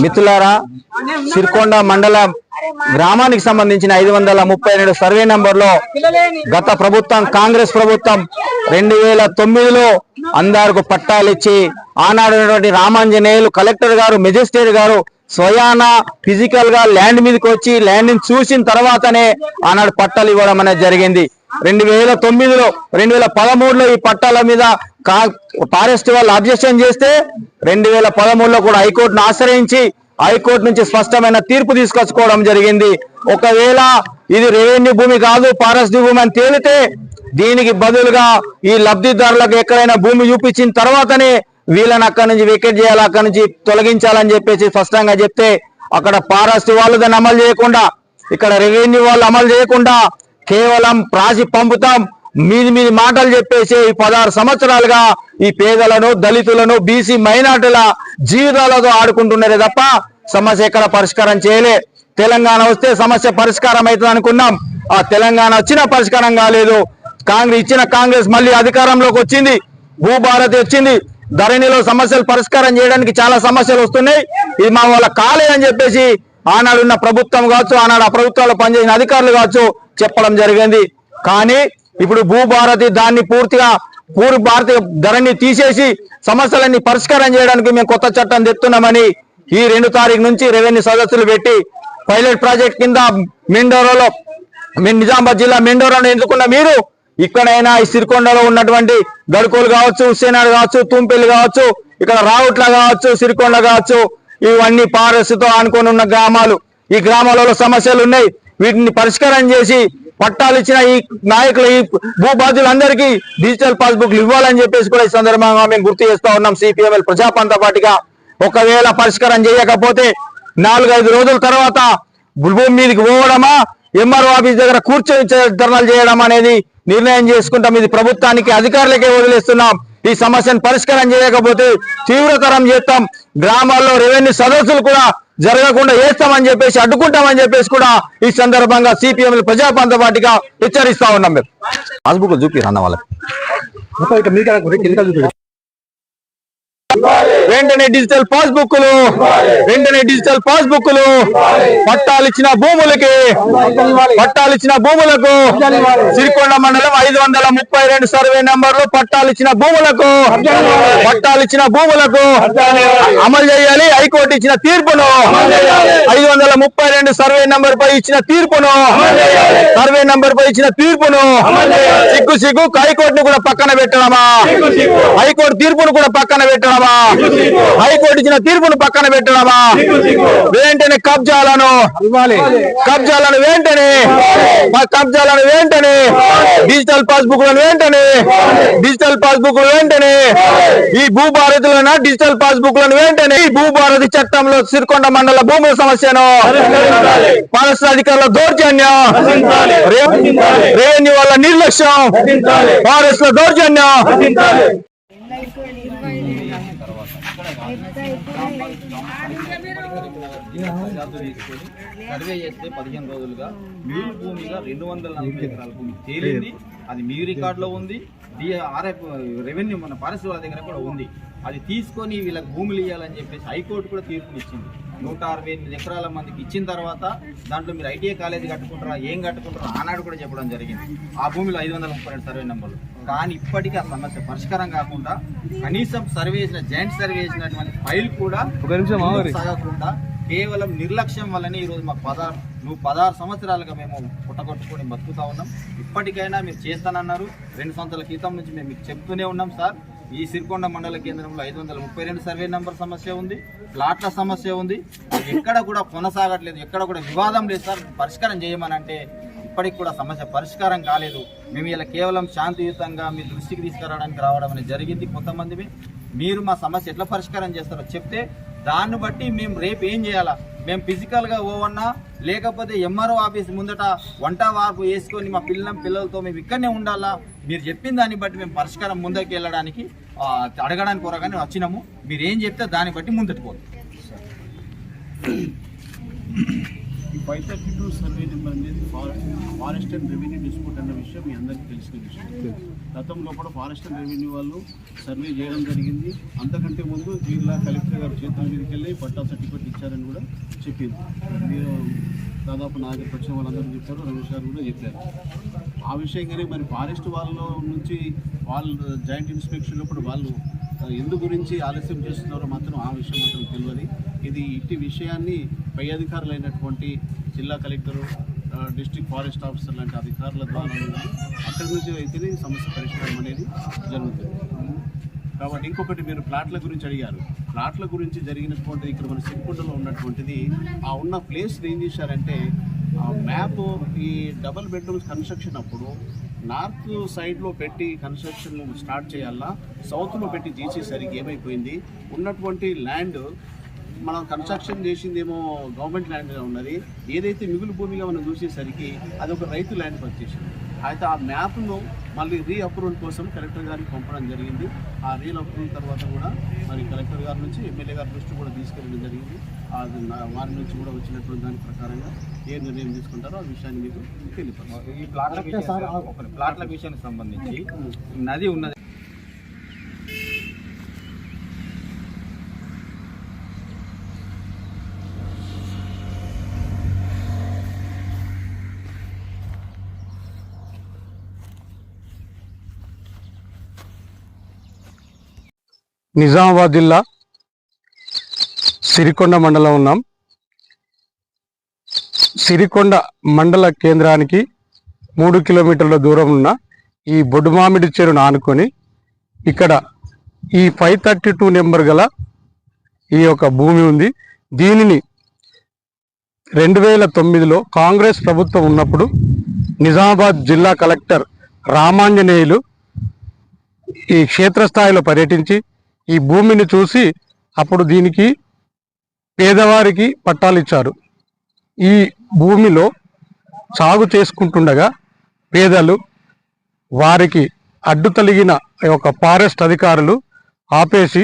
మిత్రులారా సిర్కొండ మండల గ్రామానికి సంబంధించిన ఐదు వందల ముప్పై రెండు సర్వే నంబర్లో గత ప్రభుత్వం కాంగ్రెస్ ప్రభుత్వం రెండు వేల తొమ్మిదిలో అందరికి పట్టాలు ఇచ్చి ఆనాడు రామాంజనేయులు కలెక్టర్ గారు మెజిస్ట్రేట్ గారు స్వయాన ఫిజికల్గా ల్యాండ్ మీదకి వచ్చి ల్యాండ్ని చూసిన తర్వాతనే ఆనాడు పట్టాలు ఇవ్వడం అనేది జరిగింది. రెండు వేల తొమ్మిదిలో రెండు వేల పదమూడులో ఈ పట్టాల మీద కా- ఫారెస్ట్ వాళ్ళు అబ్జెక్షన్ చేస్తే రెండు వేల పదమూడులో కూడా హైకోర్టును ఆశ్రయించి హైకోర్టు నుంచి స్పష్టమైన తీర్పు తీసుకొచ్చుకోవడం జరిగింది. ఒకవేళ ఇది రెవెన్యూ భూమి కాదు ఫారెస్ట్ భూమి అని తేలితే దీనికి బదులుగా ఈ లబ్ధిదారులకు ఎక్కడైనా భూమి చూపించిన తర్వాతనే వీళ్ళని అక్కడి నుంచి వికెట్ చేయాలి అక్కడి నుంచి తొలగించాలని చెప్పేసి స్పష్టంగా చెప్తే అక్కడ ఫారెస్ట్ వాళ్ళు దాన్ని అమలు చేయకుండా ఇక్కడ రెవెన్యూ వాళ్ళు అమలు చేయకుండా కేవలం ప్రాసి పంపుతాం. మీది మీది మాటలు చెప్పేసి ఈ పదహారు సంవత్సరాలుగా ఈ పేదలను దళితులను బీసీ మైనార్టీల జీవితాలతో ఆడుకుంటున్నారే తప్ప సమస్య ఎక్కడ పరిష్కారం చేయలే. తెలంగాణ వస్తే సమస్య పరిష్కారం అవుతుంది అనుకున్నాం. ఆ తెలంగాణ వచ్చిన పరిష్కారం కాలేదు. కాంగ్రెస్ ఇచ్చిన కాంగ్రెస్ మళ్ళీ అధికారంలోకి వచ్చింది. భూభారతి వచ్చింది. ధరణిలో సమస్యలు పరిష్కారం చేయడానికి చాలా సమస్యలు వస్తున్నాయి. ఇది మా వాళ్ళ కాలేదని చెప్పేసి ఆనాడున్న ప్రభుత్వం కావచ్చు ఆనాడు ఆ ప్రభుత్వాల్లో పనిచేసిన అధికారులు కావచ్చు చెప్పడం జరిగింది. కానీ ఇప్పుడు భూభారతి దాన్ని పూర్తిగా పూర్వ భారతీయ ధరని తీసేసి సమస్యలన్నీ పరిష్కారం చేయడానికి మేము కొత్త చట్టం తెస్తున్నామని ఈ రెండు తారీఖు నుంచి రెవెన్యూ సదస్సులు పెట్టి పైలట్ ప్రాజెక్ట్ కింద మెండోరాలో నిజామాబాద్ జిల్లా మెండోరాను ఎన్నుకున్న మీరు? ఇక్కడైనా ఈ సిరికొండలో ఉన్నటువంటి గడుకోలు కావచ్చు హుస్సేనాడు కావచ్చు తుంపెల్లి కావచ్చు ఇక్కడ రావుట్ల కావచ్చు సిరికొండ కావచ్చు ఇవన్నీ పారస్సుతో ఆనుకొని ఉన్న గ్రామాలు. ఈ గ్రామాలలో సమస్యలు ఉన్నాయి. వీటిని పరిష్కారం చేసి పట్టాలు ఇచ్చిన ఈ నాయకులు ఈ భూబాధ్యులందరికీ డిజిటల్ పాస్బుక్లు ఇవ్వాలని చెప్పేసి కూడా ఈ సందర్భంగా మేము గుర్తు చేస్తా ఉన్నాం. సిపిఎంఎల్ ప్రజాపంత పార్టీగా ఒకవేళ పరిష్కారం చేయకపోతే నాలుగైదు రోజుల తర్వాత భూమి మీదకి పోవడమా ఎంఆర్ఓ ఆఫీస్ దగ్గర కూర్చొని ధర్నాలు చేయడం అనేది నిర్ణయం చేసుకుంటాం. ఇది ప్రభుత్వానికి అధికారులకే వదిలేస్తున్నాం. ఈ సమస్యను పరిష్కారం చేయకపోతే తీవ్రతరం చేస్తాం. గ్రామాల్లో రెవెన్యూ సదస్సులు కూడా జరగకుండా వేస్తామని చెప్పేసి అడ్డుకుంటామని చెప్పేసి కూడా ఈ సందర్భంగా సిపిఎం ప్రజాపంత పార్టీగా హెచ్చరిస్తా ఉన్నాం మేము. పాస్బుక్ చూపి అన్న వాళ్ళకి. వెంటనే డిజిటల్ పాస్బుక్లు వెంటనే డిజిటల్ పాస్బుక్లు పట్టాలు ఇచ్చిన భూములకి పట్టాలు ఇచ్చిన భూములకు సిరికొండ మండలం ఐదు వందల ముప్పై రెండు సర్వే నెంబర్లు పట్టాలు ఇచ్చిన భూములకు పట్టాలు ఇచ్చిన భూములకు అమలు చేయాలి. హైకోర్టు ఇచ్చిన తీర్పును ఐదు వందల ముప్పై రెండు సర్వే నెంబర్ పై ఇచ్చిన తీర్పును సర్వే నెంబర్ పై ఇచ్చిన తీర్పును సిగ్గు సిగ్గు హైకోర్టును కూడా పక్కన పెట్టడమా? హైకోర్టు తీర్పును కూడా పక్కన పెట్టడమా? హైకోర్టు ఇచ్చిన తీర్పును పక్కన పెట్టడమా? వెంటనే కబ్జాలను కబ్జాలను వెంటనే మా కబ్జాలను వెంటనే డిజిటల్ పాస్బుక్ వెంటనే డిజిటల్ పాస్బుక్ వెంటనే ఈ భూభారతులైన డిజిటల్ పాస్బుక్లను వెంటనే ఈ భూభారతి చట్టంలో సిరికొండ మండల భూముల సమస్యను ఫారెస్ట్ అధికారుల దౌర్జన్యం రెవెన్యూ వాళ్ళ నిర్లక్ష్యం ఫారెస్ట్లో దౌర్జన్యం. దర్యాప్తు సర్వే చేస్తే పదిహేను రోజులుగా మీ భూమిగా రెండు వందల నలభై ఎకరాల భూమి తేలింది అది మీ రికార్డులో ఉంది ఆర్ఎఫ్ రెవెన్యూ మన పారిశ్రామిక వాళ్ళ దగ్గర కూడా ఉంది అది తీసుకొని వీళ్ళకి భూములు ఇవ్వాలని చెప్పేసి హైకోర్టు కూడా తీర్పుని ఇచ్చింది నూట అరవై ఎనిమిది ఎకరాల మందికి ఇచ్చిన తర్వాత దాంట్లో మీరు ఐటీఐ కాలేజీ కట్టుకుంటారా ఏం కట్టుకుంటారా ఆనాడు కూడా చెప్పడం జరిగింది ఆ భూమిలో ఐదు వందల ముప్పై రెండు సర్వే నెంబర్లు కానీ ఇప్పటికీ ఆ సమస్య పరిష్కారం కాకుండా కనీసం సర్వే చేసిన జాయింట్ సర్వే చేసినటువంటి ఫైల్ కూడా ముందుకు సాగకుండా కేవలం నిర్లక్ష్యం వల్లనే ఈరోజు మాకు పదహారు నువ్వు పదహారు సంవత్సరాలుగా మేము పుట్టగొట్టుకొని బతుకుతా ఉన్నాం. ఇప్పటికైనా మీరు చేస్తానన్నారు. రెండు సంవత్సరాల క్రితం నుంచి మేము మీకు చెప్తూనే ఉన్నాం సార్. ఈ సిరికొండ మండల కేంద్రంలో ఐదు వందల ముప్పై రెండు సర్వే నెంబర్ సమస్య ఉంది. ప్లాట్ల సమస్య ఉంది. ఎక్కడ కూడా కొనసాగట్లేదు. ఎక్కడ కూడా వివాదం లేదు సార్. పరిష్కారం చేయమని అంటే ఇప్పటికి కూడా సమస్య పరిష్కారం కాలేదు. మేము ఇలా కేవలం శాంతియుతంగా మీ దృష్టికి తీసుకురావడానికి రావడం అనేది జరిగింది కొంతమంది మీరు మా సమస్య ఎట్లా పరిష్కారం చేస్తారో చెప్తే దాన్ని బట్టి మేము రేపు ఏం చేయాలా? మేము ఫిజికల్గా పోవన్నా లేకపోతే ఎంఆర్ఓ ఆఫీస్ ముందట వంట వార్పు వేసుకొని మా పిల్లల పిల్లలతో మేము ఇక్కడనే ఉండాలా? మీరు చెప్పిన దాన్ని బట్టి మేము పరిష్కారం ముందరికి వెళ్ళడానికి అడగడానికి కొరగానే వచ్చినాము. మీరు ఏం చెప్తే దాన్ని బట్టి ముందట పోతాం. Five thirty two survey number అనేది ఫారెస్ట్ అండ్ రెవెన్యూ డిస్ప్యూట్ అన్న విషయం మీ అందరికీ తెలిసిన విషయం. గతంలో కూడా ఫారెస్ట్ అండ్ రెవెన్యూ వాళ్ళు సర్వే చేయడం జరిగింది. అంతకంటే ముందు జిల్లా కలెక్టర్ గారు చేతుల మీదకి వెళ్ళి పట్టా సర్టిఫికేట్ ఇచ్చారని కూడా చెప్పింది. మీరు దాదాపు నా వచ్చిన వాళ్ళందరూ చెప్పారు రమేష్ గారు కూడా చెప్పారు. ఆ విషయంగానే మరి ఫారెస్ట్ వాళ్ళ నుంచి వాళ్ళు జాయింట్ ఇన్స్పెక్షన్ అప్పుడు వాళ్ళు ఎందు గురించి ఆలస్యం చేస్తున్నారో మాత్రం ఆ విషయం మాత్రం తెలియదు. ఇది ఇట్టి విషయాన్ని పై అధికారులైనటువంటి జిల్లా కలెక్టరు డిస్ట్రిక్ట్ ఫారెస్ట్ ఆఫీసర్ లాంటి అధికారుల ద్వారా అక్కడి నుంచి అయితేనే సమస్య పరిష్కారం అనేది జరుగుతుంది. కాబట్టి ఇంకొకటి మీరు ప్లాట్ల గురించి అడిగారు. ప్లాట్ల గురించి జరిగినటువంటి ఇక్కడ మన సిరికొండలో ఉన్నటువంటిది ఆ ఉన్న ప్లేస్ ఏం చేశారంటే ఆ మ్యాప్ ఈ డబల్ బెడ్రూమ్స్ కన్స్ట్రక్షన్ అప్పుడు నార్త్ సైడ్లో పెట్టి కన్స్ట్రక్షన్ స్టార్ట్ చేయాలా? సౌత్లో పెట్టి చేసేసరికి ఏమైపోయింది? ఉన్నటువంటి ల్యాండ్ మనం కన్స్ట్రక్షన్ చేసిందేమో గవర్నమెంట్ ల్యాండ్గా ఉన్నది. ఏదైతే మిగులు భూమిగా మనం చూసేసరికి అది ఒక రైతు ల్యాండ్ పనిచేసింది అయితే ఆ మ్యాప్ను మళ్ళీ రీ అప్రూవల్ కోసం కలెక్టర్ గారికి పంపడం జరిగింది. ఆ రీ అప్రూవల్ తర్వాత కూడా మరి కలెక్టర్ గారి నుంచి ఎమ్మెల్యే గారి దృష్టి కూడా తీసుకెళ్ళడం జరిగింది. అది వారి నుంచి కూడా వచ్చినటువంటి దాని ప్రకారంగా ఏ నిర్ణయం తీసుకుంటారో ఆ విషయాన్ని మీకు తెలియపరుస్తాను ఈ ప్లాట్ల విషయం ఒక ప్లాట్ల విషయానికి సంబంధించి నది ఉన్నది నిజామాబాద్ జిల్లా సిరికొండ మండలం ఉన్నాం. సిరికొండ మండల కేంద్రానికి మూడు కిలోమీటర్ల దూరం ఉన్న ఈ బొడ్డుమామిడి చెరువును ఆనుకొని ఇక్కడ ఈ ఫైవ్ థర్టీ టూ నెంబర్ గల ఈ యొక్క భూమి ఉంది. దీనిని రెండు వేల తొమ్మిదిలో కాంగ్రెస్ ప్రభుత్వం ఉన్నప్పుడు నిజామాబాద్ జిల్లా కలెక్టర్ రామాంజనేయులు ఈ క్షేత్రస్థాయిలో పర్యటించి ఈ భూమిని చూసి అప్పుడు దీనికి పేదవారికి పట్టాలు ఇచ్చారు. ఈ భూమిలో సాగు చేసుకుంటుండగా పేదలు వారికి అడ్డు తలిగిన ఒక ఫారెస్ట్ అధికారులు ఆపేసి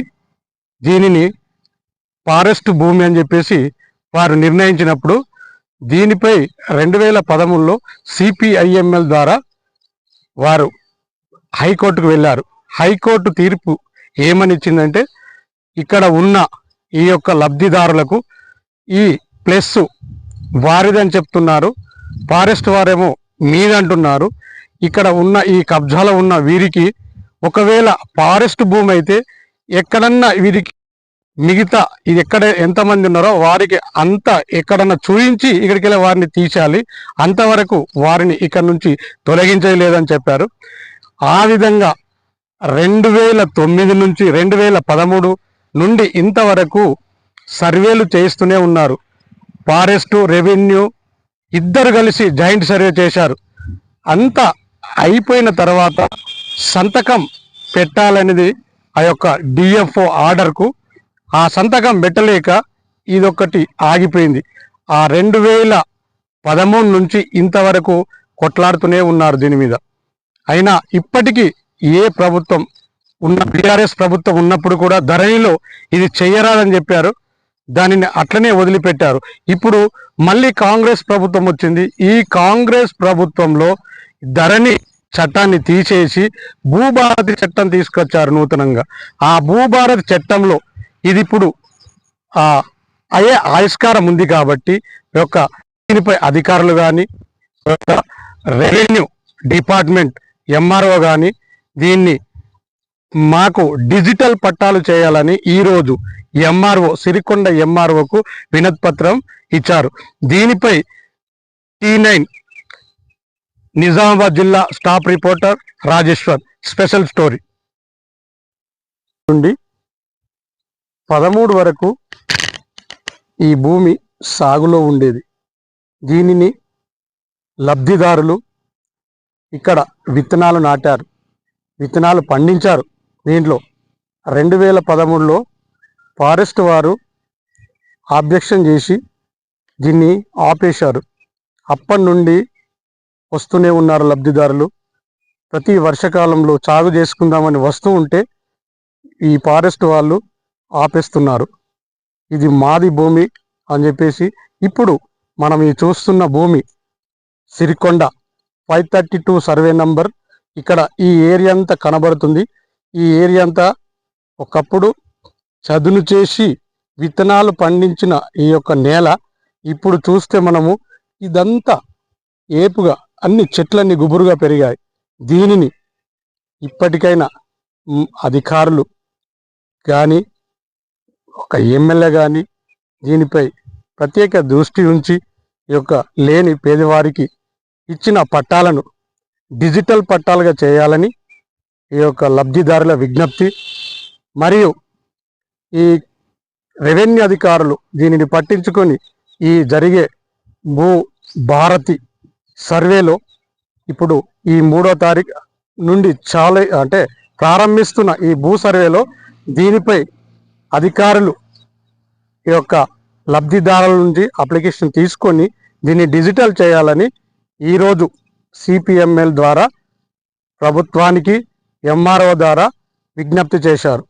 దీనిని ఫారెస్ట్ భూమి అని చెప్పేసి వారు నిర్ణయించినప్పుడు దీనిపై రెండు వేల పదమూడులో సిపిఐఎంఎల్ ద్వారా వారు హైకోర్టుకు వెళ్ళారు. హైకోర్టు తీర్పు ఏమని ఇచ్చిందంటే ఇక్కడ ఉన్న ఈ యొక్క లబ్ధిదారులకు ఈ ప్లస్ వారిదని చెప్తున్నారు. ఫారెస్ట్ వారేమో మీదంటున్నారు. ఇక్కడ ఉన్న ఈ కబ్జాలో ఉన్న వీరికి ఒకవేళ ఫారెస్ట్ భూమి అయితే ఎక్కడన్నా వీరికి మిగతా ఇది ఎక్కడ ఎంతమంది ఉన్నారో వారికి అంత ఎక్కడన్నా చూయించి ఇక్కడికి వెళ్ళి వారిని తీసేయాలి. అంతవరకు వారిని ఇక్కడ నుంచి తొలగించలేదని చెప్పారు. ఆ విధంగా రెండు వేల తొమ్మిది నుంచి రెండు వేల పదమూడు నుండి ఇంతవరకు సర్వేలు చేస్తూనే ఉన్నారు. ఫారెస్ట్ రెవెన్యూ ఇద్దరు కలిసి జాయింట్ సర్వే చేశారు. అంతా అయిపోయిన తర్వాత సంతకం పెట్టాలనేది ఆ యొక్క డిఎఫ్ఓ ఆర్డర్కు ఆ సంతకం పెట్టలేక ఇదొకటి ఆగిపోయింది. ఆ రెండు వేల పదమూడు నుంచి ఇంతవరకు కొట్లాడుతూనే ఉన్నారు దీని మీద. అయినా ఇప్పటికీ ఏ ప్రభుత్వం ఉన్న బీఆర్ఎస్ ప్రభుత్వం ఉన్నప్పుడు కూడా ధరణిలో ఇది చెయ్యరాదని చెప్పారు. దానిని అట్లనే వదిలిపెట్టారు. ఇప్పుడు మళ్ళీ కాంగ్రెస్ ప్రభుత్వం వచ్చింది. ఈ కాంగ్రెస్ ప్రభుత్వంలో ధరణి చట్టాన్ని తీసేసి భూభారతి చట్టం తీసుకొచ్చారు నూతనంగా. ఆ భూభారతి చట్టంలో ఇది ఇప్పుడు ఆ అయ్యే ఆవిష్కారం ఉంది కాబట్టి యొక్క దీనిపై అధికారులు కానీ రెవెన్యూ డిపార్ట్మెంట్ ఎంఆర్ఓ కానీ దీన్ని మాకు డిజిటల్ పట్టాలు చేయాలని ఈరోజు ఎంఆర్ఓ సిరికొండ ఎంఆర్ఓకు వినతి పత్రం ఇచ్చారు. దీనిపై టీ నైన్ నిజామాబాద్ జిల్లా staff reporter Rajeshwar special story. నుండి పదమూడు వరకు ఈ భూమి సాగులో ఉండేది. దీనిని లబ్ధిదారులు ఇక్కడ విత్తనాలు నాటారు. విత్తనాలు పండించారు దీంట్లో. రెండు వేల పదమూడులో ఫారెస్ట్ వారు ఆబ్జెక్షన్ చేసి దీన్ని ఆపేశారు. అప్పటి నుండి వస్తూనే ఉన్నారు లబ్ధిదారులు. ప్రతి వర్షకాలంలో సాగు చేసుకుందామని వస్తూ ఉంటే ఈ ఫారెస్ట్ వాళ్ళు ఆపేస్తున్నారు. ఇది మాది భూమి అని చెప్పేసి ఇప్పుడు మనం ఈ చూస్తున్న భూమి Sirikonda five thirty two survey number ఇక్కడ ఈ ఏరియా అంతా కనబడుతుంది. ఈ ఏరియా అంతా ఒకప్పుడు చదును చేసి విత్తనాలు పండించిన ఈ యొక్క నేల ఇప్పుడు చూస్తే మనము ఇదంతా ఏపుగా అన్ని చెట్లన్నీ గుబురుగా పెరిగాయి. దీనిని ఇప్పటికైనా అధికారులు కానీ ఒక ఎమ్మెల్యే కానీ దీనిపై ప్రత్యేక దృష్టి ఉంచి ఈ యొక్క లేని పేదవారికి ఇచ్చిన పట్టాలను డిజిటల్ పట్టాలుగా చేయాలని ఈ యొక్క లబ్ధిదారుల విజ్ఞప్తి మరియు ఈ రెవెన్యూ అధికారులు దీనిని పట్టించుకొని ఈ జరిగే భూ భారతి సర్వేలో ఇప్పుడు ఈ మూడో తారీఖు నుండి చాలా అంటే ప్రారంభిస్తున్న ఈ భూ సర్వేలో దీనిపై అధికారులు ఈ యొక్క లబ్ధిదారుల నుంచి అప్లికేషన్ తీసుకొని దీన్ని డిజిటల్ చేయాలని ఈరోజు సిపిఎంఎల్ ద్వారా ప్రభుత్వానికి ఎంఆర్ఓ ద్వారా విజ్ఞప్తి చేశారు.